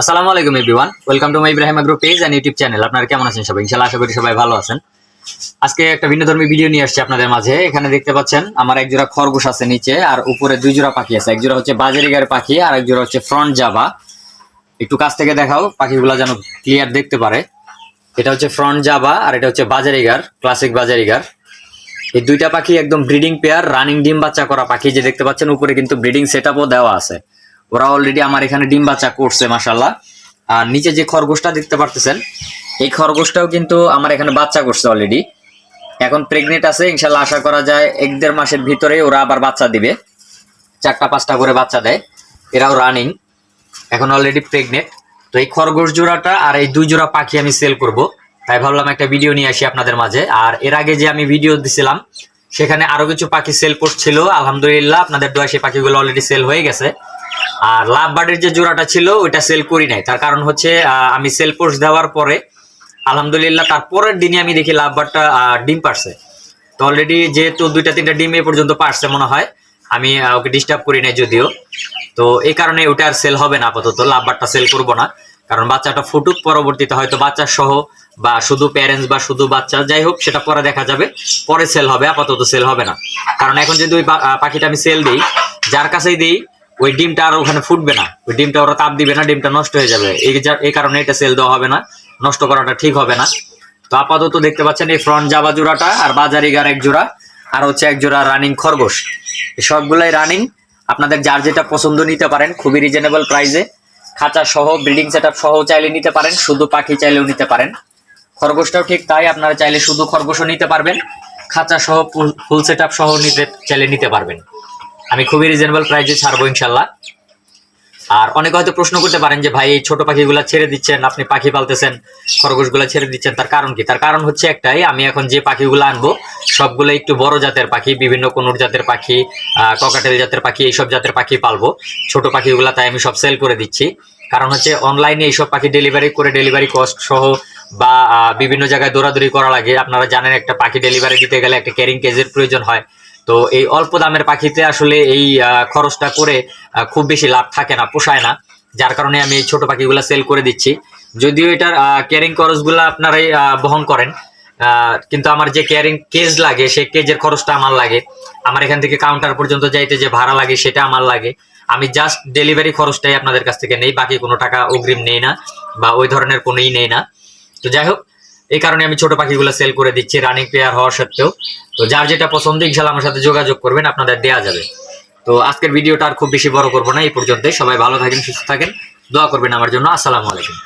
আসসালামু আলাইকুম everyone welcome to my Ibrahim agro page and YouTube channel আপনারা কেমন আছেন সবাই? ইনশাআল্লাহ আশা করি সবাই ভালো আছেন। আজকে একটা ভিন্ন ধর্মী ভিডিও নিয়ে আসছি আপনাদের মাঝে। এখানে দেখতে পাচ্ছেন, আমার এক জোড়া খরগোশ আছে নিচে, আর উপরে দুই জোড়া পাখি আছে। এক জোড়া হচ্ছে বাজারিগার পাখি, আর এক জোড়া হচ্ছে ফ্রন্ট জাবা। একটু কাছ থেকে দেখাও, পাখিগুলা যেন ক্লিয়ার দেখতে পারে। এটা হচ্ছে ফ্রন্ট জাবা, আর এটা হচ্ছে বাজারিগার ক্লাসিক বাজারিগার। এই দুইটা পাখি একদম ব্রিডিং পেয়ার রানিং ডিম বাচ্চা করা পাখি। যে দেখতে পাচ্ছেন, উপরে কিন্তু ব্রিডিং সেট দেওয়া আছে। ওরা অলরেডি আমার এখানে ডিম বাচ্চা করছে মাসাল্লাহ আর নিচে যে খরগোশটা দেখতে পারতেছেন, এই খরগোশটাও কিন্তু আমার এখানে বাচ্চা করছে অলরেডি এখন প্রেগনেন্ট আছে ইনশাল্লাহ আশা করা যায় এক দেড় মাসের ভিতরে ওরা আবার বাচ্চা দিবে। চারটা, পাঁচটা করে বাচ্চা দেয়, এরাও রানিং এখন অলরেডি প্রেগনেন্ট তো এই খরগোশ জোড়াটা আর এই দুই জোড়া পাখি আমি সেল করব। তাই ভাবলাম একটা ভিডিও নিয়ে আসি আপনাদের মাঝে। আর এর আগে যে আমি ভিডিও দিছিলাম, সেখানে আরও কিছু পাখি সেল করছিল। আলহামদুলিল্লাহ, আপনাদের দোয়া সেই পাখিগুলো অলরেডি সেল হয়ে গেছে। আর লাভ বার্ডের যে জোড়াটা ছিল, ওইটা সেল করি নাই। তার কারণ হচ্ছে আমি সেল পোস্ট দেওয়ার পরে, আলহামদুলিল্লাহ তারপরের দিনে আমি দেখি লাভ বার্ডটা ডিম পারছে তো অলরেডি যেহেতু দুইটা, তিনটা ডিম এ পর্যন্ত পারছে মনে হয়, আমি ওকে ডিস্টার্ব করি নাই যদিও। তো এই কারণে ওটা আর সেল হবে না আপাতত, লাভ বার্ডটা সেল করব না। কারণ বাচ্চাটা ফুটুক, পরবর্তীতে হয়তো বাচ্চা সহ, বা শুধু প্যারেন্টস বা শুধু বাচ্চা, যাই হোক, সেটা পরে দেখা যাবে। পরে সেল হবে, আপাতত সেল হবে না। কারণ এখন যদি ওই পাখিটা আমি সেল দিই, যার কাছেই দিই ওই ডিমটা আর ওখানে ফুটবে না। ওই ডিমটা ওরা তাপ দিবে না, ডিমটা নষ্ট হয়ে যাবে। এই কারণে এটা সেল দেওয়া হবে না, নষ্ট করাটা ঠিক হবে না। তো আপাতত দেখতে পাচ্ছেন এই ফ্রন্ট জাবা জোড়াটা আর বাজারি বাজারিগার এক জোড়া, আর হচ্ছে এক জোড়া রানিং খরগোশ। সবগুলাই রানিং আপনাদের যার যেটা পছন্দ নিতে পারেন, খুবই রিজনেবল প্রাইসে খাঁচা সহ ব্রিডিং সেট সহ চাইলে নিতে পারেন, শুধু পাখি চাইলেও নিতে পারেন। খরগোশটাও ঠিক তাই, আপনারা চাইলে শুধু খরগোশও নিতে পারবেন। খাঁচা সহ ফুল সেট সহ নিতে, চাইলে নিতে পারবেন। আমি খুবই রিজনেবল প্রাইসে ছাড়বো ইনশাল্লাহ আর অনেকে হয়তো প্রশ্ন করতে পারেন যে, ভাই, এই ছোট পাখিগুলা ছেড়ে দিচ্ছেন, আপনি পাখি পালতেছেন, খরগোশগুলা ছেড়ে দিচ্ছেন, তার কারণ কি? তার কারণ হচ্ছে একটাই, আমি এখন যে পাখিগুলো আনব, সবগুলো একটু বড় জাতের পাখি, বিভিন্ন কোনুর জাতের পাখি ককাটেল জাতের পাখি, এইসব জাতের পাখি পালবো। ছোট পাখিগুলা তাই আমি সব সেল করে দিচ্ছি। কারণ হচ্ছে অনলাইনে এইসব পাখি ডেলিভারি করে ডেলিভারি কস্ট সহ বা বিভিন্ন জায়গায় দৌড়াদৌড়ি করা লাগে। আপনারা জানেন একটা পাখি ডেলিভারি দিতে গেলে একটা ক্যারিং কেজের প্রয়োজন হয়। তো এই অল্প দামের পাখিতে আসলে এই খরচটা করে খুব বেশি লাভ থাকে না, পোষায় না। যার কারণে আমি এই ছোট পাখিগুলো সেল করে দিচ্ছি। যদিও এটার ক্যারিং খরচগুলো আপনারাই বহন করেন কিন্তু আমার যে ক্যারিং কেজ লাগে, সেই কেজের খরচটা আমার লাগে। আমার এখান থেকে কাউন্টার পর্যন্ত যাইতে যে ভাড়া লাগে, সেটা আমার লাগে। আমি জাস্ট ডেলিভারি খরচটাই আপনাদের কাছ থেকে নেই, বাকি কোনো টাকা অগ্রিম নেই না, বা ওই ধরনের কোনোই নেই না। তো যাই হোক এই কারণে আমি ছোট পাখিগুলো সেল করে দিচ্ছি রানিং পেয়ার হওয়া সত্ত্বেও। তো যার যেটা পছন্দ ইনশাল্লাহ আমার সাথে যোগাযোগ করবেন, আপনাদের দেয়া যাবে। তো আজকের ভিডিওটা আর খুব বেশি বড় করব না, এই পর্যন্ত সবাই ভালো থাকেন, সুস্থ থাকেন। দোয়া করবেন আমার জন্য। আসসালামু আলাইকুম।